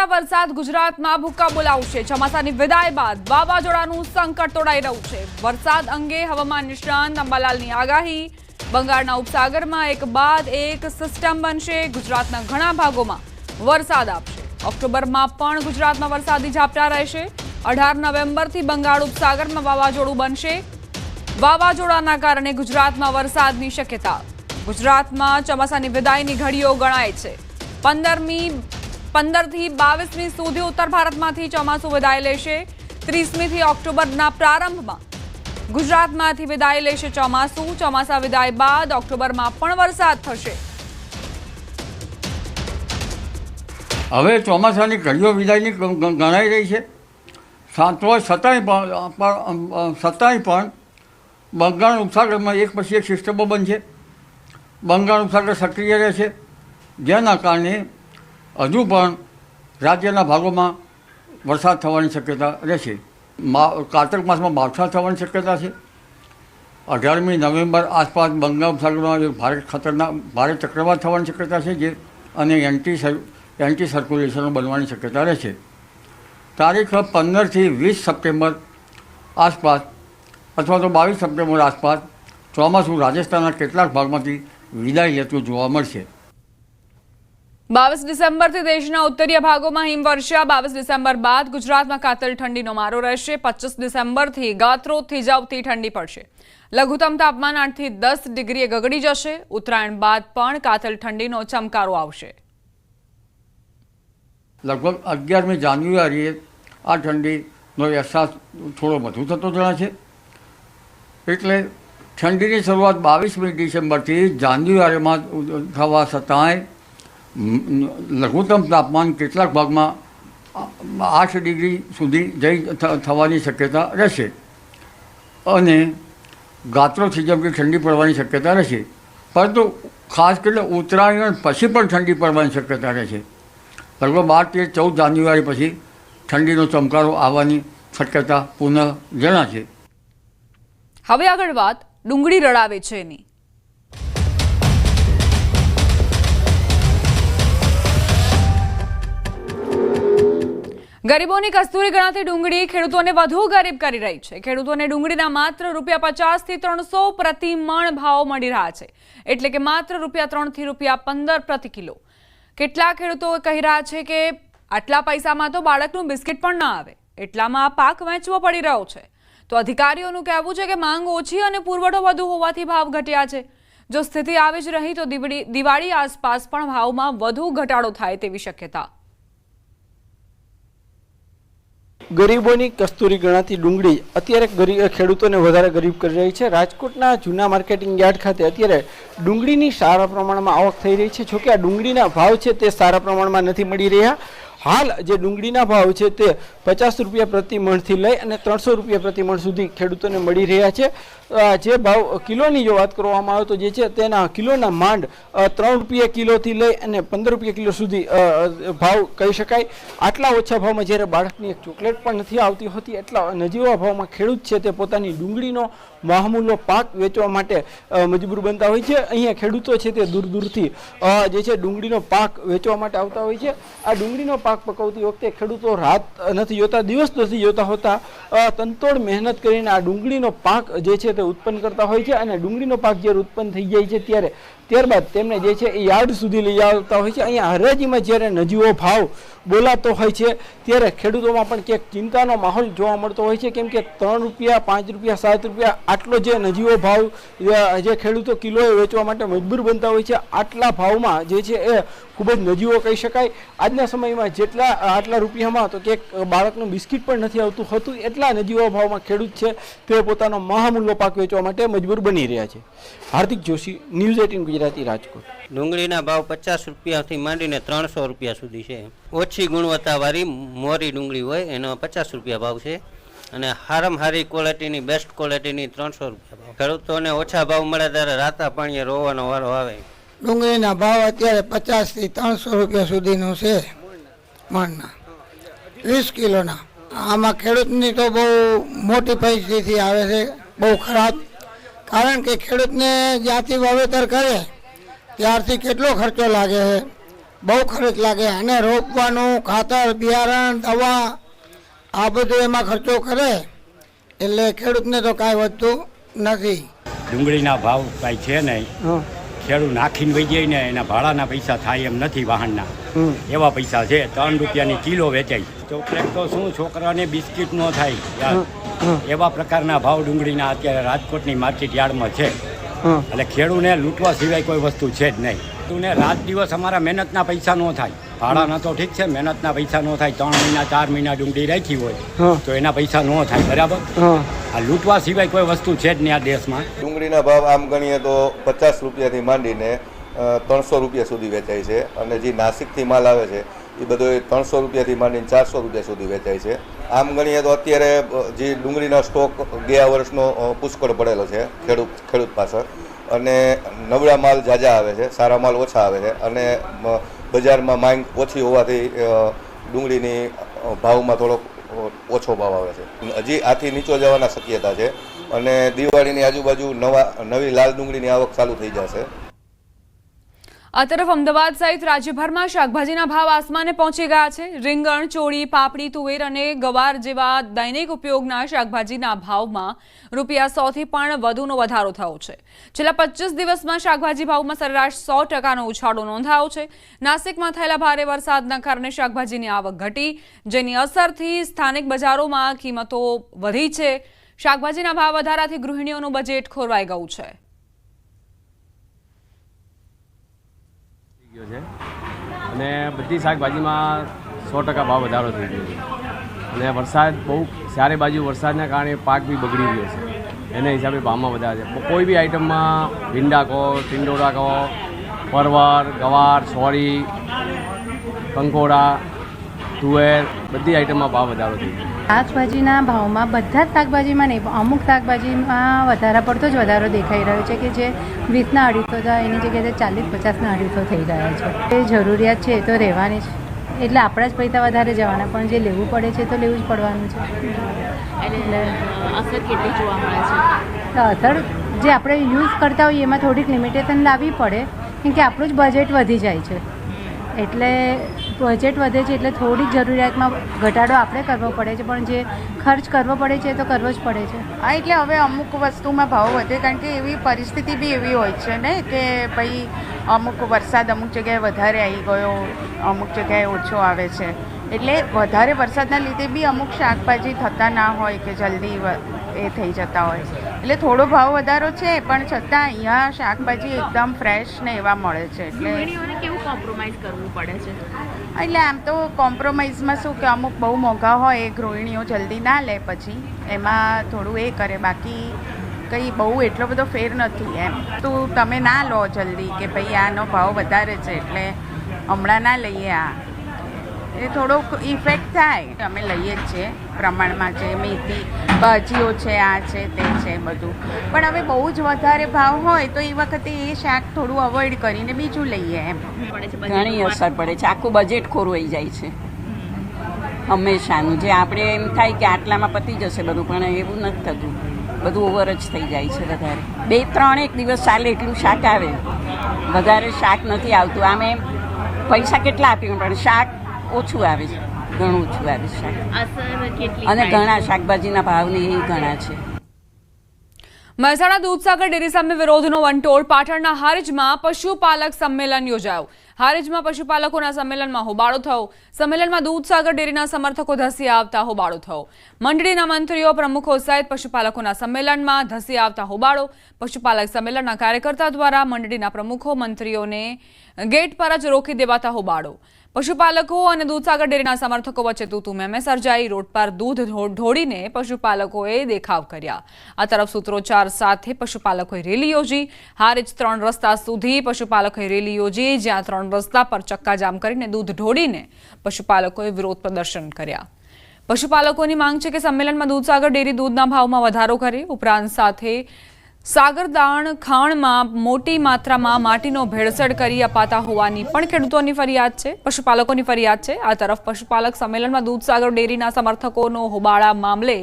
વરસતા વરસાદ ગુજરાતમાં ભૂક્કા બોલાવશે. ચોમાસાની વિદાય બાદ વાવાઝોડાનું સંકટ તોડાઈ રહ્યું છે. વરસાદ અંગે હવામાન નિષ્ણાંત અંબાલાલની આગાહી. બંગાળના ઉપસાગરમાં એક બાદ એક સિસ્ટમ બનશે. ગુજરાતના ઘણા ભાગોમાં વરસાદ આપશે. ઓક્ટોબરમાં પણ ગુજરાતમાં વરસાદી ઝાપટા રહેશે. અઢાર નવેમ્બરથી બંગાળ ઉપસાગરમાં વાવાઝોડું બનશે. વાવાઝોડાના કારણે ગુજરાતમાં વરસાદની શક્યતા. ગુજરાતમાં ચોમાસાની વિદાયની ઘડીઓ ગણાય છે. પંદરમી પંદરથી બાવીસમી સુધી ઉત્તર ભારતમાંથી ચોમાસું વિદાય લેશે. ત્રીસમીથી ઓક્ટોબરના પ્રારંભમાં ગુજરાતમાંથી વિદાય લેશે ચોમાસું. ચોમાસા વિદાય બાદ ઓક્ટોબરમાં પણ વરસાદ થશે. હવે ચોમાસાની ઘડીઓ વિદાયની ગણાઈ રહી છે. સાંતો છતાંય પણ પણ, છતાંય પણ બંગાળ ઉપસાગરમાં એક પછી એક સિસ્ટમો બનશે. બંગાળ ઉપસાગર સક્રિય રહેશે. જેના કારણે હજુ પણ રાજ્યના ભાગોમાં વરસાદ થવાની શક્યતા રહેશે. મા, કારતક માસમાં માવઠા થવાની શક્યતા છે. અઢારમી નવેમ્બર આસપાસ બંગાળ ઉપસાગરમાં એક ભારે ખતરનાક, ભારે ચક્રવાત થવાની શક્યતા છે જે અને એન્ટી એન્ટી સર્ક્યુલેશનો બનવાની શક્યતા રહેશે. તારીખ પંદરથી વીસ સપ્ટેમ્બર આસપાસ અથવા તો બાવીસ સપ્ટેમ્બર આસપાસ ચોમાસું રાજસ્થાનના કેટલાક ભાગમાંથી વિદાય લેતું જોવા મળશે. બાવીસ ડિસેમ્બરથી દેશના ઉત્તરીય ભાગોમાં હિમવર્ષા. બાવીસ ડિસેમ્બર બાદ ગુજરાતમાં કાતલ ઠંડીનો મારો રહેશે. પચીસ ડિસેમ્બરથી ગાત્રો થીજાવતી ઠંડી પડશે. લઘુત્તમ તાપમાન આઠથી દસ ડિગ્રીએ ગગડી જશે. ઉત્તરાયણ બાદ પણ કાતલ ઠંડીનો ચમકારો આવશે. લગભગ અગિયારમી જાન્યુઆરીએ આ ઠંડીનો અહેસાસ થોડો વધુ થતો જણાશે. એટલે ઠંડીની શરૂઆત બાવીસમી ડિસેમ્બરથી જાન્યુઆરીમાં થવા છતાંય લઘુત્તમ તાપમાન કેટલાક ભાગમાં આઠ ડિગ્રી સુધી જઈ થવાની શક્યતા રહેશે. અને ગાત્રો થીજમથી ઠંડી પડવાની શક્યતા રહેશે. પરંતુ ખાસ કરીને ઉત્તરાયણ પછી પણ ઠંડી પડવાની શક્યતા રહેશે. લગભગ બાર તેર ચૌદ જાન્યુઆરી પછી ઠંડીનો ચમકારો આવવાની શક્યતા પુનઃ જણાશે. હવે આગળ વાત ડુંગળી રડાવે છે એની. ગરીબોની કસ્તુરી ગણાતી ડુંગળી ખેડૂતોને વધુ ગરીબ કરી રહી છે. ખેડૂતોને ડુંગળીના માત્ર રૂપિયા પચાસથી ત્રણસો પ્રતિ મણ ભાવ મળી રહ્યા છે. એટલે કે માત્ર રૂપિયા ત્રણથી રૂપિયા પંદર પ્રતિ કિલો. કેટલા ખેડૂતો કહી રહ્યા છે કે આટલા પૈસામાં તો બાળકનું બિસ્કિટ પણ ના આવે. એટલામાં આ પાક વેચવો પડી રહ્યો છે. તો અધિકારીઓનું કહેવું છે કે માંગ ઓછી અને પુરવઠો વધુ હોવાથી ભાવ ઘટ્યા છે. જો સ્થિતિ આવી જ રહી તો દિવાળી આસપાસ પણ ભાવમાં વધુ ઘટાડો થાય તેવી શક્યતા. ગરીબોની કસ્તુરી ગણાતી ડુંગળી અત્યારે ગરીબ ખેડૂતોને વધારે ગરીબ કરી રહી છે. રાજકોટના જૂના માર્કેટિંગ યાર્ડ ખાતે અત્યારે ડુંગળીની સારા પ્રમાણમાં આવક થઈ રહી છે. જોકે આ ડુંગળીના ભાવ છે તે સારા પ્રમાણમાં નથી મળી રહ્યા. હાલ જે ડુંગળીના ભાવ છે તે પચાસ રૂપિયા પ્રતિ મણથી લઈ અને ત્રણસો રૂપિયા પ્રતિ મણ સુધી ખેડૂતોને મળી રહ્યા છે. જે ભાવ કિલોની જો વાત કરવામાં આવે તો જે છે તેના કિલોના માંડ ત્રણ રૂપિયા કિલોથી લઈ અને પંદર રૂપિયા કિલો સુધી ભાવ કહી શકાય. આટલા ઓછા ભાવમાં જ્યારે બાળકની એક ચોકલેટ પણ નથી આવતી હોતી, એટલા નજીવા ભાવમાં ખેડૂત છે તે પોતાની ડુંગળીનો મહામૂલો પાક વેચવા માટે મજબૂર બનતા હોય છે. અહીંયા ખેડૂતો છે તે દૂર દૂરથી જે છે ડુંગળીનો પાક વેચવા માટે આવતા હોય છે. આ ડુંગળીનો પાક પકવતી વખતે ખેડૂતો રાત નથી જોતા, દિવસ નથી જોતા હોતા. તંતોડ મહેનત કરીને આ ડુંગળીનો પાક જે છે ઉત્પન્ન કરતા હોય છે અને ડુંગળીનો પાક જ્યારે ઉત્પન્ન થઈ જાય છે ત્યારે ત્યારબાદ તેમને જે છે એ યાર્ડ સુધી લઈ આવતા હોય છે. અહીંયા હરાજીમાં જ્યારે નજીવો ભાવ બોલાતો હોય છે, ત્યારે ખેડૂતોમાં પણ ક્યાંક ચિંતાનો માહોલ જોવા મળતો હોય છે. કેમ કે ત્રણ રૂપિયા, પાંચ રૂપિયા, સાત રૂપિયા આટલો જે નજીવો ભાવ જે ખેડૂતો કિલોએ વેચવા માટે મજબૂર બનતા હોય છે, આટલા ભાવમાં જે છે એ ખૂબ જ નજીવો કહી શકાય. આજના સમયમાં જેટલા, આટલા રૂપિયામાં તો ક્યાંક બાળકનું બિસ્કિટ પણ નથી આવતું હતું. એટલા નજીવો ભાવમાં ખેડૂત છે તે પોતાનો મહામૂલ્ય પાક વેચવા માટે મજબૂર બની રહ્યા છે. Hardik Joshi, news eighteen Gujarati. Rajkot ડુંગળીના ભાવ પચાસ રૂપિયાથી માંડીને ત્રણસો રૂપિયા સુધી છે. ઓછી ગુણવત્તાવાળી મોરી ડુંગળી હોય એનો પચાસ રૂપિયા ભાવ છે. અને હારામાં હારી ક્વોલિટીની બેસ્ટ ક્વોલિટીની ત્રણસો રૂપિયા ભાવ. ખેડૂતોને ઓછા ભાવ મળે ત્યારે રાતા પાણીએ રોવાનો વારો આવે. ડુંગળીના ભાવ અત્યારે પચાસથી ત્રણસો રૂપિયા સુધીનો છે મણના. વીસ કિલોના. આમાં ખેડૂતની તો બહુ મોટી પરિસ્થિતિ આવે છે બહુ ખરાબ. કારણ કે ખેડૂતને જ્યાંથી વાવેતર કરે ત્યારથી કેટલો ખર્ચો લાગે છે? બહુ ખર્ચ લાગે. અને રોપવાનું ખાતર બિયારણ દવા આ બધું એમાં ખર્ચો કરે એટલે ખેડૂતને તો કાંઈ વધતું નથી. ડુંગળીના ભાવ કાંઈ છે નહીં. હા. ખેડૂત નાખીને વહી જાય ને એના ભાડાના પૈસા થાય એમ નથી વાહનના. એવા પૈસા છે ત્રણ રૂપિયાની કિલો વેચાય. ચોકલેટ તો શું છોકરાને બિસ્કિટ ન થાય. એવા પ્રકારના ભાવ ડુંગળીના અત્યારે રાજકોટની માર્કેટ યાર્ડમાં છે. એટલે ખેડૂને લૂંટવા સિવાય કોઈ વસ્તુ છે જ નહીં. ખેડૂને રાત દિવસ અમારા મહેનતના પૈસા ન થાય. ભાડાના તો ઠીક છે મહેનતના પૈસા ન થાય ત્રણ મહિના ચાર મહિના ડુંગળી રાખી હોય તો એના પૈસા ન થાય બરાબર? આ લૂંટવા સિવાય કોઈ વસ્તુ છે જ નહીં આ દેશમાં. ડુંગળીના ભાવ આમ ગણીએ તો પચાસ રૂપિયાથી માંડીને ત્રણસો રૂપિયા સુધી વેચાય છે અને જે નાસિકથી માલ આવે છે એ બધો ત્રણસો રૂપિયાથી માંડીને ચારસો રૂપિયા સુધી વેચાય છે. આમ ગણીએ તો અત્યારે જે ડુંગળીનો સ્ટોક ગયા વર્ષનો પુષ્કળ પડેલો છે ખેડૂત ખેડૂત પાછળ. અને નબળા માલ જાજા આવે છે, સારા માલ ઓછા આવે છે અને બજારમાં માંગ ઓછી હોવાથી ડુંગળીની ભાવમાં થોડોક ઓછો ભાવ આવે છે. હજી આથી નીચો જવાના શક્યતા છે અને દિવાળીની આજુબાજુ નવા, નવી લાલ ડુંગળીની આવક ચાલુ થઈ જશે. આ તરફ અમદાવાદ સહિત રાજ્યભરમાં શાકભાજીના ભાવ આસમાને પહોંચી ગયા છે. રીંગણ, ચોળી, પાપડી, તુવેર અને ગવાર જેવા દૈનિક ઉપયોગના શાકભાજીના ભાવમાં રૂપિયા સોથી પણ વધુનો વધારો થયો છે. છેલ્લા પચીસ દિવસમાં શાકભાજી ભાવમાં સરેરાશ સો ટકાનો ઉછાળો નોંધાયો છે. નાસિકમાં થયેલા ભારે વરસાદના કારણે શાકભાજીની આવક ઘટી, જેની અસરથી સ્થાનિક બજારોમાં કિંમતો વધી છે. શાકભાજીના ભાવ વધારાથી ગૃહિણીઓનું બજેટ ખોરવાઈ ગયું છે. ગયો છે. અને બધી શાકભાજીમાં સો ટકા ભાવ વધારો થઈ ગયો છે. અને વરસાદ બહુ, ચારે બાજુ વરસાદના કારણે પાક બી બગડી ગયો છે. એના હિસાબે ભાવમાં વધારે છે. કોઈ બી આઈટમમાં ભીંડા કહો, ટિંડોરા કહો, પરવર, ગવાર, સોરી, કંકોડા તુવેર બધી આઈટમમાં ભાવ વધારો થઈ ગયો. શાકભાજીના ભાવમાં બધા જ શાકભાજીમાં નહીં પણ અમુક શાકભાજીમાં વધારા પડતો જ વધારો દેખાઈ રહ્યો છે કે જે વીસના અઢીસો હતા એની જગ્યાએ ચાલીસ પચાસના અઢીસો થઈ ગયા છે. એ જરૂરિયાત છે એ તો રહેવાની જ. એટલે આપણા જ પૈસા વધારે જવાના પણ જે લેવું પડે છે તો લેવું જ પડવાનું છે. એટલે અસર કેટલી જોવા મળે છે? તો અસર જે આપણે યુઝ કરતા હોઈએ એમાં થોડીક લિમિટેશન લાવવી પડે કેમ કે આપણું જ બજેટ વધી જાય છે. એટલે બજેટ વધે છે એટલે થોડીક જરૂરિયાતમાં ઘટાડો આપણે કરવો પડે છે પણ જે ખર્ચ કરવો પડે છે એ તો કરવો જ પડે છે. હા એટલે હવે અમુક વસ્તુમાં ભાવ વધે કારણ કે એવી પરિસ્થિતિ બી એવી હોય છે ને કે ભાઈ અમુક વરસાદ અમુક જગ્યાએ વધારે આવી ગયો અમુક જગ્યાએ ઓછો આવે છે. એટલે વધારે વરસાદના લીધે બી અમુક શાકભાજી થતા ના હોય કે જલ્દી એ થઈ જતા હોય. એટલે થોડો ભાવ વધારો છે પણ છતાં અહીંયા શાકભાજી એકદમ ફ્રેશ ને એવા મળે છે એટલે કોમ્પ્રોમાઇઝ કરવું પડે છે? એટલે આમ તો કોમ્પ્રોમાઇઝમાં શું કે અમુક બહુ મોંઘા હોય એ ગૃહિણીઓ જલ્દી ના લે પછી. એમાં થોડું એ કરે, બાકી કંઈ બહુ એટલો બધો ફેર નથી એમ. તો તમે ના લો જલ્દી કે ભાઈ આનો ભાવ વધારે છે એટલે હમણાં ના લઈએ આ. એ થોડોક ઇફેક્ટ થાય. અમે લઈએ જ છીએ પ્રમાણમાં છે મેથી ભાજીઓ છે આ છે તે છે બધું. પણ હવે બહુ જ વધારે ભાવ હોય તો એ વખતે એ શાક થોડું અવોઇડ કરીને બીજું લઈએ એમ. ઘણી અસર પડે છે આખું બજેટ ખોરવાઈ જાય છે. હંમેશાનું. જે આપણે એમ થાય કે આટલામાં પતી જશે બધું પણ એવું નથી થતું. બધું ઓવર જ થઈ જાય છે વધારે. બે ત્રણ એક દિવસ ચાલે એટલું શાક આવે. વધારે શાક નથી આવતું. આમે પૈસા કેટલા આપ્યું? પણ શાક ઓછું આવે છે ઘણું ઓછું આવે છે અને ઘણા શાકભાજીના ભાવને એ ઘણા છે. મહેસાણા દૂધસાગર ડેરી સામે વિરોધનો વંટોળ. પાટણના હારીજમાં પશુપાલક સંમેલન યોજાયું. હારીજમાં પશુપાલકોના સંમેલનમાં હોબાળો થયો. સંમેલનમાં દૂધસાગર ડેરીના સમર્થકો ધસી આવતા હોબાળો થયો. મંડળીના મંત્રીઓ પ્રમુખો સહિત પશુપાલકોના સંમેલનમાં ધસી આવતા હોબાળો. પશુપાલક સંમેલનના કાર્યકર્તા દ્વારા મંડળીના પ્રમુખો મંત્રીઓને ગેટ પર જ રોકી દેવાતા હોબાળો. પશુપાલકો અને દૂધસાગર ડેરીના સમર્થકો વચ્ચે તૂતુ મેમે સર્જાઈ રોડ પર દૂધ ઢોળીને પશુપાલકોએ દેખાવ કર્યા. આ તરફ સૂત્રોચ્ચાર સાથે પશુપાલકોએ રેલી યોજી. હારીજ ત્રણ રસ્તા સુધી પશુપાલકોએ રેલી યોજી. જ્યાં ત્રણ રસ્તા પર ચક્કાજામ કરીને દૂધ ઢોળીને પશુપાલકોએ વિરોધ પ્રદર્શન કર્યા. પશુપાલકોની માંગ છે કે સંમેલનમાં દૂધસાગર ડેરી દૂધના ભાવમાં વધારો કરે. ઉપરાંત સાથે સાગરદાણ ખાણમાં મોટી માત્રામાં માટીનો ભેળસેળ કરી અપાતા હોવાની પણ ખેડૂતોની ફરિયાદ છે. પશુપાલકોની ફરિયાદ છે. આ તરફ પશુપાલક સંમેલનમાં દૂધસાગર ડેરીના સમર્થકોનો હોબાળા મામલે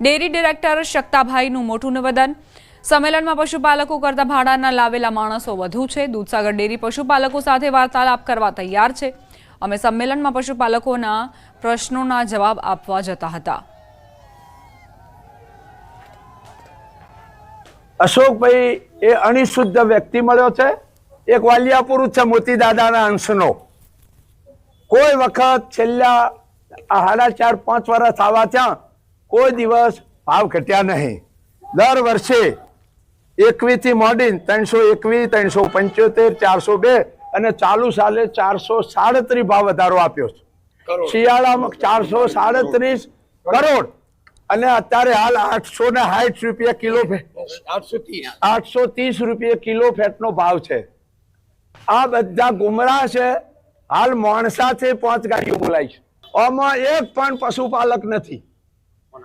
ડેરી ડિરેક્ટર શકતાભાઈનું મોટું નિવેદન. સંમેલનમાં પશુપાલકો કરતા ભાડાના લાવેલા માણસો વધુ છે. દૂધસાગર ડેરી પશુપાલકો સાથે વાર્તાલાપ કરવા તૈયાર છે. અમે સંમેલનમાં પશુપાલકોના પ્રશ્નોના જવાબ આપવા જતા હતા. અશોકભાઈ એ અણિશુદ્ધ વ્યક્તિ મળ્યો છે. એક વાલિયા પુરુષ છે મોતી દાદાના અંશનો. કોઈ વખત છેલ્લા સાડા ચાર પાંચ વર્ષ આવા ત્યાં કોઈ દિવસ ભાવ ઘટ્યા નહીં. દર વર્ષે એકવીસથી મોડી મોડીને ત્રણસો એકવીસ ત્રણસો પંચોતેર ચારસો બે અને ચાલુ સાલે ચારસો સાડત્રીસ ભાવ વધારો આપ્યો છે. શિયાળામાં ચારસો સાડત્રીસ કરોડ. અને અત્યારે હાલ આઠસો ને સાઠ રૂપિયા કિલો આઠસો ત્રીસ રૂપિયા કિલો ફેટનો ભાવ છે. આ બધા ગુમરા છે. હાલ મોણસાથી પાંચ ગાડીઓ બોલાય છે. આમાં એક પણ પશુપાલક નથી.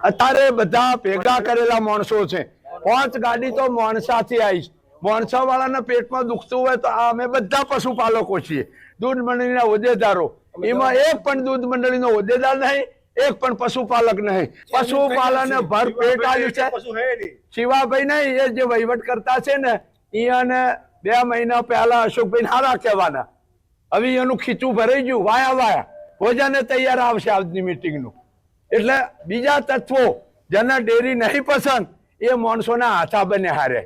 અત્યારે બધા ભેગા કરેલા માણસો છે. પાંચ ગાડી તો મોણસાથી આવી છે. મોણસા વાળાના પેટમાં દુખતું હોય તો અમે બધા પશુપાલકો છીએ. દૂધ મંડળીના હોદ્દેદારો એમાં એક પણ દૂધ મંડળીનો હોદ્દેદાર નહીં. એક પણ પશુપાલક નહીં. પશુપાલન ભર પેટ આવ્યું છે. શિવાભાઈ નહીં. એ જે વહીવટ કરતા છે ને એને બે મહિના પહેલા અશોકભાઈ હારા કહેવાના. હવે એનું ખીચું ભરાઈ ગયું. વાયા વાયા. ભોજને તૈયાર આવશે આજની મિટિંગનું એટલે બીજા તત્વો જેને ડેરી નહીં પસંદ એ માણસોના હાથા બને હારે.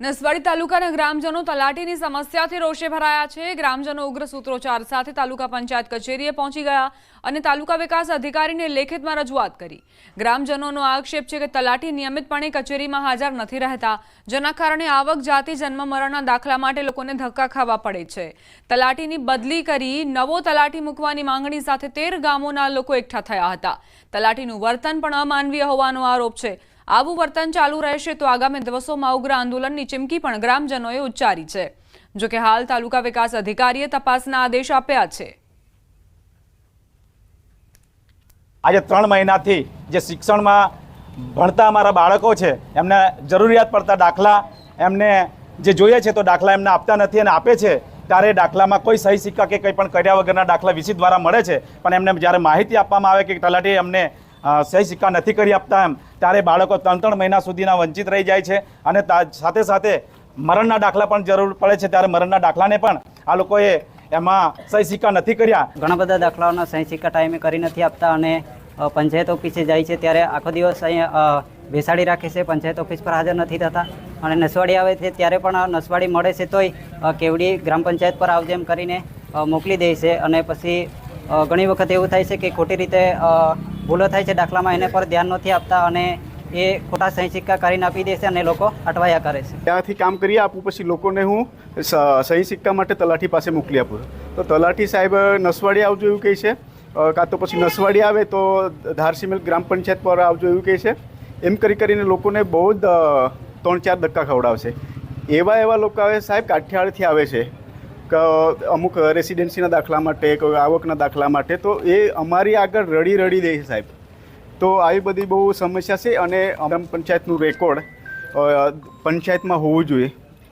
નસવાડી તાલુકાના ગ્રામજનો તલાટીની સમસ્યાથી રોષે ભરાયા છે. ગ્રામજનો ઉગ્ર સૂત્રોચ્ચાર સાથે તાલુકા પંચાયત કચેરીએ પહોંચી ગયા અને તાલુકા વિકાસ અધિકારીને લેખિતમાં રજૂઆત કરી. ગ્રામજનોનો આક્ષેપ છે કે તલાટી નિયમિતપણે કચેરીમાં હાજર નથી રહેતા, જેના કારણે આવક, જાતિ, જન્મ, મરણના દાખલા માટે લોકોને ધક્કા ખાવા પડે છે. તલાટીની બદલી કરી નવો તલાટી મૂકવાની માંગણી સાથે તેર ગામોના લોકો એકઠા થયા હતા. તલાટીનું વર્તન પણ અમાનવીય હોવાનો આરોપ છે. આવું વર્તન ચાલુ રહેશે તો આગામી દિવસોમાં ઉગ્ર આંદોલનની ચીમકી પણ ગ્રામજનોએ ઉચ્ચારી છે. જોકે હાલ તાલુકા વિકાસ અધિકારીએ તપાસના આદેશ આપ્યા છે. આજે ત્રણ મહિનાથી જે શિક્ષણમાં ભણતા અમારા બાળકો છે, એમને જરૂરિયાત પડતા દાખલા એમને જે જોઈએ છે તો દાખલા એમને આપતા નથી અને આપે છે, ત્યારે દાખલામાં કોઈ સહી સિક્કા કે કંઈ પણ કર્યા વગરના દાખલા વીસી દ્વારા મળે છે. પણ એમને જ્યારે માહિતી આપવામાં આવે કે તલાટી અમને સહી સિક્કા નથી કરી આપતા એમ. ત્યારે બાળકો ત્રણ ત્રણ મહિના સુધીના વંચિત રહી જાય છે અને સાથે સાથે મરણના દાખલા પણ જરૂર પડે છે ત્યારે મરણના દાખલાને પણ આ લોકોએ એમાં સહી સિક્કા નથી કર્યા. ઘણા બધા દાખલાઓના સહી સિક્કા ટાઈમે કરી નથી આપતા અને પંચાયત ઓફિસે જાય છે ત્યારે આખો દિવસ અહીંયા બેસાડી રાખે છે. પંચાયત ઓફિસ પર હાજર નથી થતા. અને નસવાડી આવે છે ત્યારે પણ નસવાડી મળે છે તોય કેવડી ગ્રામ પંચાયત પર આવજેમ કરીને મોકલી દે છે. અને પછી ઘણી વખત એવું થાય છે કે ખોટી રીતે ભૂલો થાય છે, દાખલામાં એને પર ધ્યાન નથી આપતા અને એ ખોટા સહી સિક્કા કરીને આપી દે છે અને લોકો અટવાયા કરે છે. ત્યાંથી કામ કરી આપું પછી લોકોને હું સહી સિક્કા માટે તલાટી પાસે મોકલી આપું. તો તલાટી સાહેબ, નસવાડી આવજો એવું કહે છે. કાં તો પછી નસવાડી આવે તો ધારસીમેલ ગ્રામ પંચાયત પર આવજો એવું કહે છે. એમ કરી કરીને લોકોને બહુ જ ત્રણ ચાર ધક્કા ખવડાવશે. એવા એવા લોકો આવે સાહેબ, કાઠિયાવાડથી આવે છે. અમુક રેસિડેન્સીના દાખલા માટે, કોઈ આવકના દાખલા માટે, તો એ અમારી આગળ રડી રડી દે છે સાહેબ. તો આવી બધી બહુ સમસ્યા છે અને ગ્રામ પંચાયતનું રેકોર્ડ પંચાયતમાં હોવું જોઈએ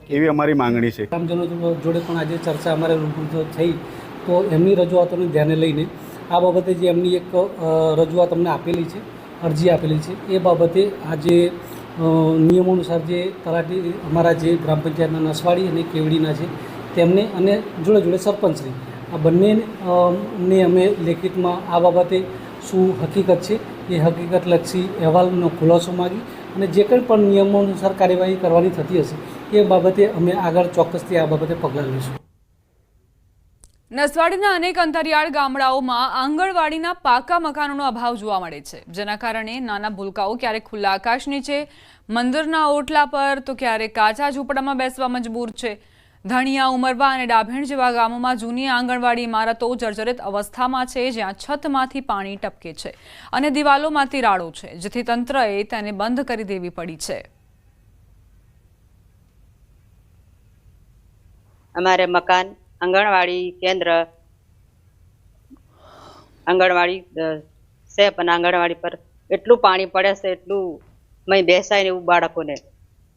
એવી અમારી માંગણી છે. ગ્રામજનો જોડે પણ આજે ચર્ચા અમારે રૂબરૂ થઈ, તો એમની રજૂઆતોને ધ્યાને લઈને આ બાબતે જે એમની એક રજૂઆત અમને આપેલી છે, અરજી આપેલી છે, એ બાબતે આજે નિયમો અનુસાર જે તલાટી, અમારા જે ગ્રામ પંચાયતના નસવાડી અને કેવડીના છે તેમને અને જોડે જોડે સરપંચશ્રી આ બંને ને અમે લેખિતમાં આ બાબતે શું હકીકત છે, એ હકીકતલક્ષી અહેવાલનો ખુલાસો માગી અને જે કંઈ પણ નિયમો અનુસાર કાર્યવાહી કરવાની થતી હશે, એ બાબતે અમે આગળ ચોક્કસથી આ બાબતે પગલાં લઈશું. નસવાડીના અનેક અંતરિયાળ ગામડાઓમાં આંગણવાડીના પાકા મકાનોનો અભાવ જોવા મળે છે. જેના કારણે નાના ભૂલકાઓ ક્યારેક ખુલ્લા આકાશ નીચે, મંદિરના ઓટલા પર તો ક્યારેક કાચા ઝૂંપડામાં બેસવા મજબૂર છે. ધણિયા ઉમરવા અને ડાભેણ જેવા ગામોમાં જૂની આંગણવાડી ઇમારતો જર્જરિત અવસ્થામાં છે, જ્યાં છતમાંથી પાણી ટપકે છે અને દિવાલોમાં તિરાડો છે, જેથી તંત્રએ તેને બંધ કરી દેવી પડી છે. અમારે મકાન, આંગણવાડી કેન્દ્ર, આંગણવાડી છે પણ આંગણવાડી પર એટલું પાણી પડે છે, એટલું મય બેસાય ને એવું બાળકોને.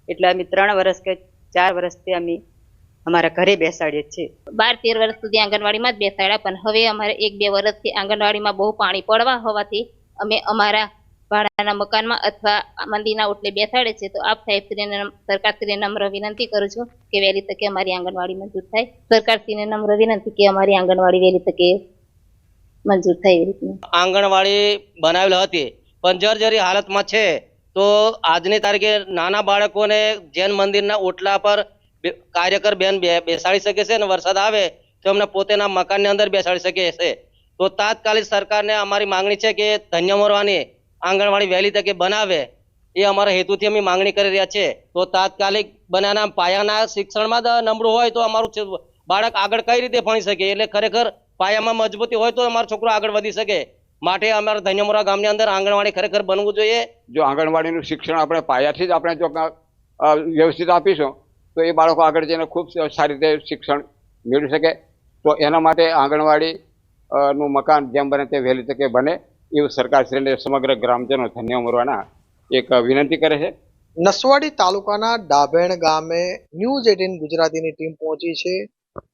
એટલે અમે ત્રણ વર્ષ કે ચાર વર્ષથી અમે અમારા ઘરે બેસાડીએ છીએ. બાર તેર વર્ષ સુધી આંગણવાડીમાં જ બેસાડ્યા પણ હવે અમારે એક બે વર્ષથી આંગણવાડીમાં બહુ પાણી પડવા હોવાથી અમે અમારા ભાડાના મકાનમાં અથવા મંદિરના ઓટલે બેસાડે છે. તો આપ સાહેબશ્રીને સરકારશ્રીને નમ્ર વિનંતી કરું છું કે વહેલી તકે અમારી આંગણવાડી મંજૂર થાય. સરકારશ્રીને નમ્ર વિનંતી કે અમારી આંગણવાડી વહેલી તકે મંજૂર થાય એવી રીતનું. આંગણવાડી બનાવેલ હતી પણ જર્જરી હાલતમાં છે. તો આજની તારીખે નાના બાળકોને જૈન મંદિરના ઓટલા પર કાર્યકર બેન બેસાડી શકે છે અને વરસાદ આવે તો એમને પોતાના મકાનની અંદર બેસાડી શકે છે. તો તાત્કાલિક સરકારને અમારી માંગણી છે કે ધન્ય મોરવાની આંગણવાડી વહેલી તકે બનાવે એ અમારા હેતુથી અમે માંગણી કરી રહ્યા છે. તો તાત્કાલિક બનાના પાયાના શિક્ષણમાં નબળું હોય તો અમારું બાળક આગળ કઈ રીતે ભણી શકે? એટલે ખરેખર પાયામાં મજબૂતી હોય તો અમારો છોકરો આગળ વધી શકે. માટે અમારા ધન્યમોરા ગામની અંદર આંગણવાડી ખરેખર બનવું જોઈએ. જો આંગણવાડીનું શિક્ષણ આપણે પાયાથી જ આપણે જો વ્યવસ્થિત આપીશું તો એ બાળકો આગળ જઈને ખૂબ સારી રીતે શિક્ષણ મેળવી શકે. તો એના માટે આંગણવાડી નું મકાન જેમ બને તે વહેલી તકે બને એવું સરકારશ્રીને સમગ્ર ગ્રામજનો ધન્ય ઉમરવાના એક વિનંતી કરે છે. નસવાડી તાલુકાના ડાભેણ ગામે ન્યૂઝ એટીન ગુજરાતીની ટીમ પહોંચી છે.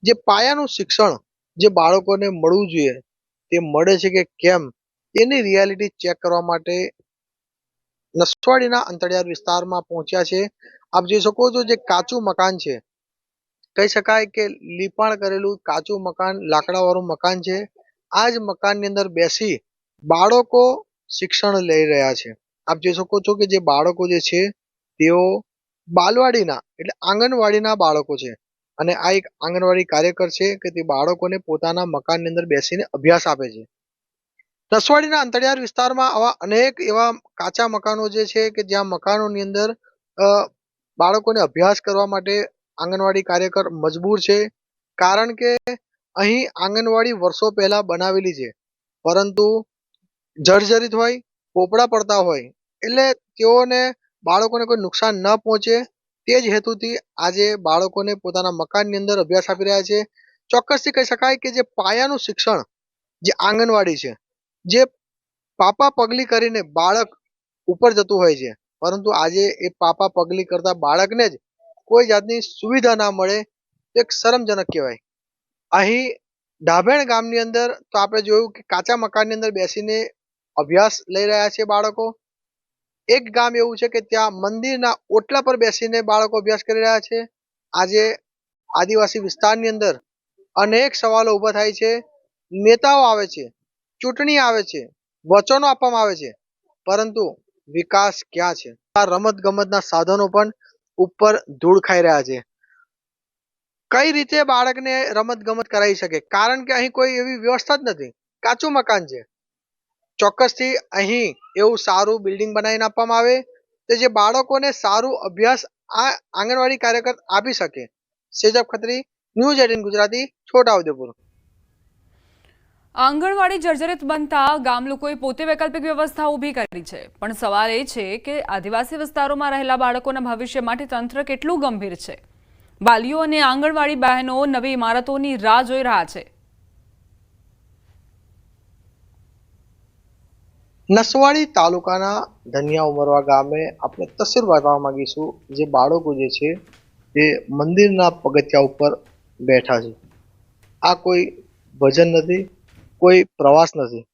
જે પાયાનું શિક્ષણ જે બાળકોને મળવું જોઈએ તે મળે છે કે કેમ એની રિયાલિટી ચેક કરવા માટે નસવાડીના અંતરિયાળ વિસ્તારમાં પહોંચ્યા છે. આપ જોઈ શકો છો, જે કાચું મકાન છે, કહી શકાય કે લીપાણ કરેલું કાચું મકાન, લાકડાવાળું મકાન છે આ જ મકાનની અંદર બેસી બાળકો શિક્ષણ લઈ રહ્યા છે. આપ જોઈ શકો છો કે જે બાળકો જે છે, તેઓ બાલવાડીના, એટલે આંગણવાડીના બાળકો છે. અને આ એક આંગણવાડી કાર્યકર છે કે તે બાળકોને પોતાના મકાનની અંદર બેસીને અભ્યાસ આપે છે. નસવાડીના અંતરિયાળ વિસ્તારમાં આવા અનેક એવા કાચા મકાનો જે છે કે જ્યાં મકાનોની અંદર બાળકોને અભ્યાસ કરવા માટે આંગણવાડી કાર્યકર મજબૂર છે, કારણ કે અહીં આંગણવાડી વર્ષો પહેલા બનાવેલી છે. પરંતુ જર્જરિત હોય, પોપડા પડતા હોય, એટલે તેઓને બાળકોને કોઈ નુકસાન ન પહોંચે, તે જ હેતુથી આજે બાળકોને પોતાના મકાનની અંદર અભ્યાસ આપી રહ્યા છે. ચોક્કસથી કહી શકાય કે જે પાયાનું શિક્ષણ જે આંગણવાડી છે, જે પાપા પગલી કરીને બાળક ઉપર જતું હોય છે પરંતુ આજે એ પાપા પગલી કરતા બાળકને જ કોઈ જાતની સુવિધા ના મળે, એક શરમજનક કહેવાય. અહીં ડાભેણ ગામની અંદર તો આપણે જોયું કે કાચા મકાનની અંદર બેસીને અભ્યાસ લઈ રહ્યા છે બાળકો. એક ગામ એવું છે કે ત્યાં મંદિરના ઓટલા પર બેસીને બાળકો અભ્યાસ કરી રહ્યા છે. આજે આદિવાસી વિસ્તારની અંદર અનેક સવાલો ઊભા થાય છે. નેતાઓ આવે છે, ચૂંટણી આવે છે, વચનો આપવામાં આવે છે. પરંતુ વિકાસ ક્યાં છે? આ રમત ગમતના સાધનો પણ ઉપર ધૂળ ખાઈ રહ્યા છે. કઈ રીતે બાળકને રમત ગમત કરાવી શકે? કારણ કે અહીં કોઈ એવી વ્યવસ્થા જ નથી. કાચું મકાન છે. ચોક્કસથી અહીં એવું સારું બિલ્ડિંગ બનાવીને આપવામાં આવે તો જે બાળકોને સારું અભ્યાસ આ આંગણવાડી કાર્યકર આપી શકે. સેજબ ખત્રી, ન્યૂઝ એટીન ગુજરાતી છોટાઉદેપુર આંગણવાડી જર્જરિત બનતા ગામ લોકોએ પોતે વૈકલ્પિક વ્યવસ્થા ઊભી કરી છે. પણ સવાલ એ છે કે આદિવાસી વિસ્તારોમાં રહેલા બાળકોના ભવિષ્ય માટે તંત્ર કેટલું ગંભીર છે? વાલીઓ અને આંગણવાડી બહેનો નવી ઇમારતોની રાહ જોઈ રહ્યા છે. નસવાડી તાલુકાના ધનિયા ઉમરવા ગામે આપણે તસવીર બતાવવા માંગીશું. જે બાળકો જે છે તે મંદિરના પગથિયા ઉપર બેઠા છે. આ કોઈ ભજન નથી કોઈ પ્રવાસ નથી.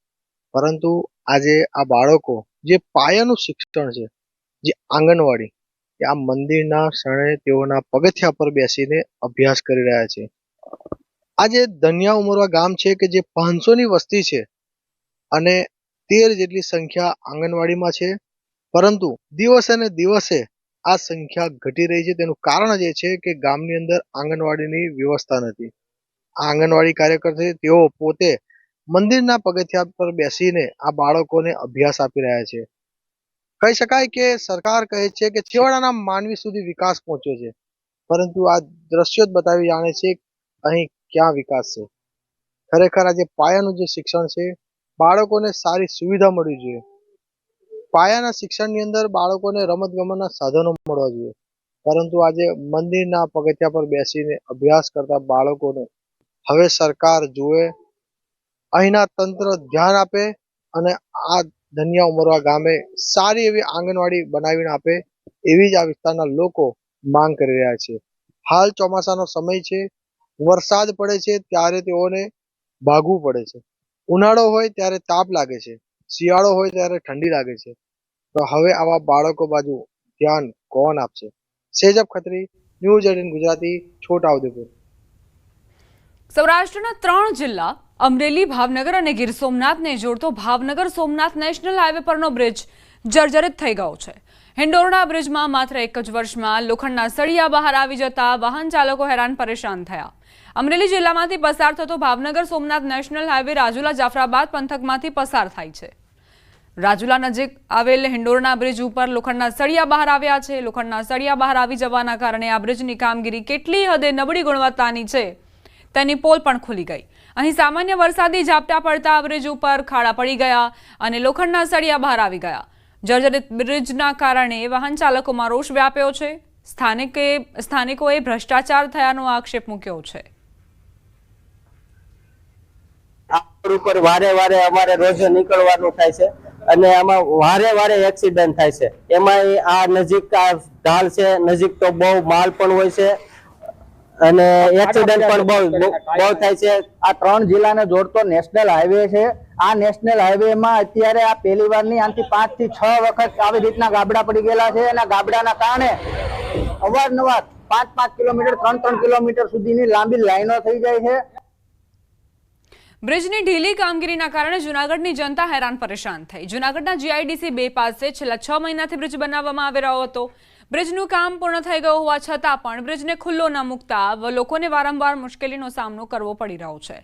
પરંતુ આજે આ બાળકો જે પાયાનું શિક્ષણ છે, જે આંગણવાડી કે આ મંદિરના શરણે તેઓના પગથિયા પર બેસીને અભ્યાસ કરી રહ્યા છે. આજે ધનિયા ઉમરવા ગામ છે કે જે પાંચસોની વસ્તી છે અને તેર જેટલી સંખ્યા આંગણવાડીમાં છે. પરંતુ દિવસે ને દિવસે આ સંખ્યા ઘટી રહી છે. તેનું કારણ એ છે કે ગામની અંદર આંગણવાડીની વ્યવસ્થા નથી. આ આંગણવાડી કાર્યકર છે, તેઓ પોતે મંદિરના પગથિયા પર બેસીને આ બાળકોને અભ્યાસ આપી રહ્યા છે. કહી શકાય કે સરકાર કહે છે કે છેવાડાના માનવી સુધી વિકાસ પહોંચ્યો છે, પરંતુ આ દ્રશ્યો જ બતાવી જાણે છે અહીં ક્યાં વિકાસ છે. ખરેખર આજે પાયાનું જે શિક્ષણ છે, બાળકોને સારી સુવિધા મળવી જોઈએ. પાયાના શિક્ષણની અંદર બાળકોને રમત ગમતના સાધનો મળવા જોઈએ, પરંતુ આજે મંદિરના પગથિયા પર બેસીને અભ્યાસ કરતા બાળકોને હવે સરકાર જુએ અહીંના તંત્ર ધ્યાન આપે અને આ ધનિયા ઉમરવા ગામે સારી એવી આંગણવાડી બનાવીને આપે એવી જ આ વિસ્તારના લોકો માંગ કરી રહ્યા છે. હાલ ચોમાસાનો સમય છે, વરસાદ પડે છે ત્યારે તેઓને ભાગવું પડે છે. ઉનાળો હોય ત્યારે તાપ લાગે છે, શિયાળો હોય ત્યારે ઠંડી લાગે છે. તો હવે આવા બાળકો બાજુ ધ્યાન કોણ આપશે? સેજબ ખત્રી, ન્યૂઝ એટીન ગુજરાતી છોટાઉદેપુર સૌરાષ્ટ્રના ત્રણ જિલ્લા, અમરેલી, ભાવનગર અને ગીર સોમનાથને જોડતો ભાવનગર સોમનાથ નેશનલ હાઈવે પરનો બ્રિજ જર્જરિત થઈ ગયો છે. હિંડોરણા બ્રિજમાં માત્ર એક જ વર્ષમાં લોખંડના સળિયા બહાર આવી જતા વાહન ચાલકો હેરાન પરેશાન થયા. અમરેલી જિલ્લામાંથી પસાર થતો ભાવનગર સોમનાથ નેશનલ હાઈવે રાજુલા જાફરાબાદ પંથકમાંથી પસાર થાય છે. રાજુલા નજીક આવેલ હિંડોરણા બ્રિજ ઉપર લોખંડના સળિયા બહાર આવ્યા છે. લોખંડના સળિયા બહાર આવી જવાના કારણે આ બ્રિજની કામગીરી કેટલી હદે નબળી ગુણવત્તાની છે તેની પોલ પણ ખુલી ગઈ. અહીં સામાન્ય વરસાદી ઝાપટા પડતા બ્રિજ ઉપર ખાડા પડી ગયા અને લોખંડના સળિયા બહાર આવી ગયા. જર્જરિત બ્રિજના કારણે વાહન ચાલકોમાં રોષ વ્યાપ્યો છે. સ્થાનિકે, સ્થાનિકોએ ભ્રષ્ટાચાર થયાનો આક્ષેપ મૂક્યો છે. ઉપર વારે વારે અમારે રોજ નીકળવાનું થાય છે અને આમાં વારે વારે એક્સિડન્ટ થાય છે. એમાં આ નજીક ઢાલ છે, નજીક તો બહુ માલ પણ હોય છે. અને એક્સિડન્ટ પણ બહુ બહુ થાય છે. આ ત્રણ જિલ્લાને જોડતો નેશનલ હાઈવે છે. આ નેશનલ હાઈવે માં અત્યારે આ પહેલી વારની આનાથી પાંચથી છ વખત આવી રીતના ગાબડા પડી ગયેલા છે અને ગાબડાના કારણે અવારનવાર પાંચ પાંચ કિલોમીટર ત્રણ ત્રણ કિલોમીટર સુધીની લાંબી લાઈનો થઈ જાય છે. બ્રિજની ઢીલી કામગીરીના કારણે જૂનાગઢની જનતા હેરાન પરેશાન થઈ. જૂનાગઢના જીઆઈડીસી બે પાસે છેલ્લા છ મહિનાથી બ્રિજ બનાવવામાં આવી રહ્યો હતો. બ્રિજનું કામ પૂર્ણ થઈ ગયું હોવા છતાં પણ બ્રિજને ખુલ્લો ન મૂકતા લોકોને વારંવાર મુશ્કેલીનો સામનો કરવો પડી રહ્યો છે.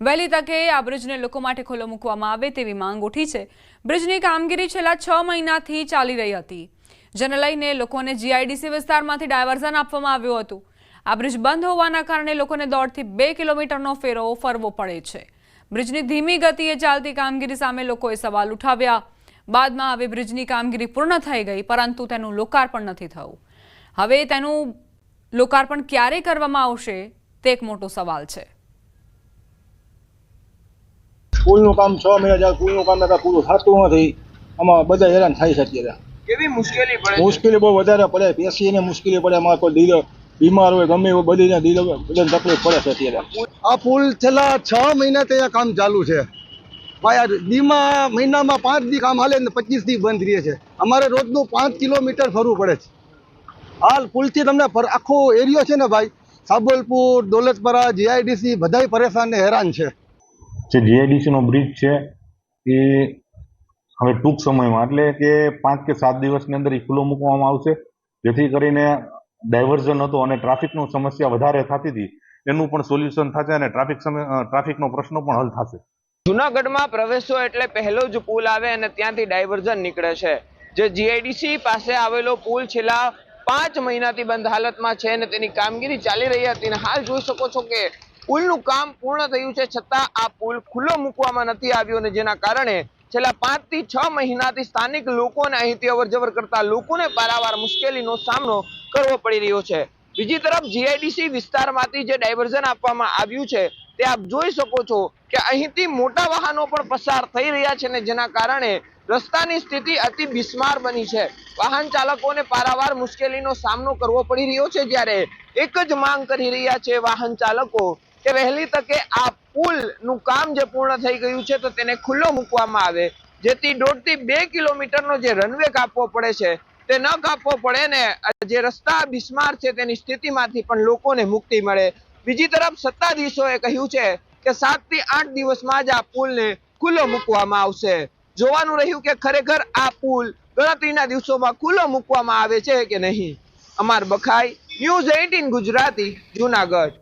વહેલી તકે આ બ્રિજને લોકો માટે ખુલ્લો મૂકવામાં આવે તેવી માંગ ઉઠી છે. બ્રિજની કામગીરી છેલ્લા છ મહિનાથી ચાલી રહી હતી. જેને લઈને લોકોને જીઆઈડીસી વિસ્તારમાંથી ડાયવર્ઝન આપવામાં આવ્યું હતું. આ બ્રિજ બંધ હોવાના કારણે લોકોને દોઢથી બે કિલોમીટરનો ફેરો ફરવો પડે છે. બ્રિજની ધીમી ગતિએ ચાલતી કામગીરી સામે લોકોએ સવાલ ઉઠાવ્યા. બાદમાં હવે બ્રિજની કામગીરી પૂર્ણ થઈ ગઈ પરંતુ તેનું લોકાર્પણ નથી થયું. હવે તેનું લોકાર્પણ ક્યારે કરવામાં આવશે તે એક મોટો સવાલ છે. પુલનું કામ છ મહિના જાય પુલનું કામ નતા પૂરું થતું નથી. આમાં બધા હેરાન થાય છે અત્યારે. કેવી મુશ્કેલી પડે મુશ્કેલી બહુ વધારે પડે બેસીને મુશ્કેલી પડે અમારે કોઈ દીલો બીમાર હોય ગમે એવું બધીને દીલો બધાને તકલીફ પડે છે અત્યારે. આ પુલ છેલ્લા છ મહિનાથી અહીંયા કામ ચાલુ છે. દીમાં મહિનામાં પાંચ દી કામ હાલે ને પચીસ દી બંધ રહે છે. અમારે રોજનું પાંચ કિલોમીટર ફરવું પડે છે. હાલ પુલથી તમને આખો એરિયો છે ને ભાઈ સાબલપુર દોલતપરા જીઆઈડીસી બધાય પરેશાન ને હેરાન છે. જે જીઆઈડીસી નો બ્રિજ છે, એ હવે ટૂંક સમયમાં, એટલે કે પાંચ કે સાત દિવસની અંદર એ ખુલ્લો મૂકવામાં આવશે. જેથી કરીને ડાયવર્ઝન હતો અને ટ્રાફિકનું સમસ્યા વધારે થતી હતી. એનું પણ સોલ્યુશન થશે અને ટ્રાફિક સમય ટ્રાફિકનો પ્રશ્ન પણ હલ થશે. જુનાગઢમાં પ્રવેશો એટલે પહેલો જ પુલ આવે અને ત્યાંથી ડાયવર્ઝન નીકળે છે. જે જીઆઈડીસી પાસે આવેલો પુલ છેલ્લા પાંચ મહિનાથી બંધ હાલતમાં છે અને તેની કામગીરી ચાલી રહી હતી. અને હાલ જોઈ શકો છો કે પુલનું કામ પૂર્ણ થયું છે, છતાં આ પુલ ખુલ્લો મૂકવામાં નથી આવ્યો અને જેના કારણે છેલ્લા પાંચથી છ મહિનાથી સ્થાનિક લોકોને અહીંથી અવરજવર કરતા લોકોને પારાવાર મુશ્કેલીનો સામનો કરવો પડી રહ્યો છે. બીજી તરફ જીઆઈડીસી વિસ્તારમાંથી જે ડાયવર્ઝન આપવામાં આવ્યું છે, તે આપ જોઈ શકો છો કે અહીંથી મોટા વાહનો પણ પસાર થઈ રહ્યા છે ને જેના કારણે રસ્તાની સ્થિતિ અતિ બિસ્માર બની છે. વાહન ચાલકોને પારાવાર મુશ્કેલીનો સામનો કરવો પડી રહ્યો છે જ્યારે એક જ માંગ કરી રહ્યા છે વાહન ચાલકો કે વહેલી તકે આ પુલનું કામ જે પૂર્ણ થઈ ગયું છે તો તેને ખુલ્લો મૂકવામાં આવે. જેથી દોઢથી બે કિલોમીટરનો જે રનવે કાપવો પડે છે તે ન કાપવો પડે ને જે રસ્તા બિસ્માર છે તેની સ્થિતિમાંથી પણ લોકોને મુક્તિ મળે. બીજી તરફ સત્તાધીશોએ કહ્યું છે કે સાતથી આઠ દિવસમાં જ આ પુલને ખુલ્લો મૂકવામાં આવશે. જોવાનું રહ્યું કે ખરેખર આ પુલ ગણતરીના દિવસોમાં ખુલ્લો મૂકવામાં આવે છે કે નહીં? Amar Bakhai, news eighteen Gujarati, Junagadh.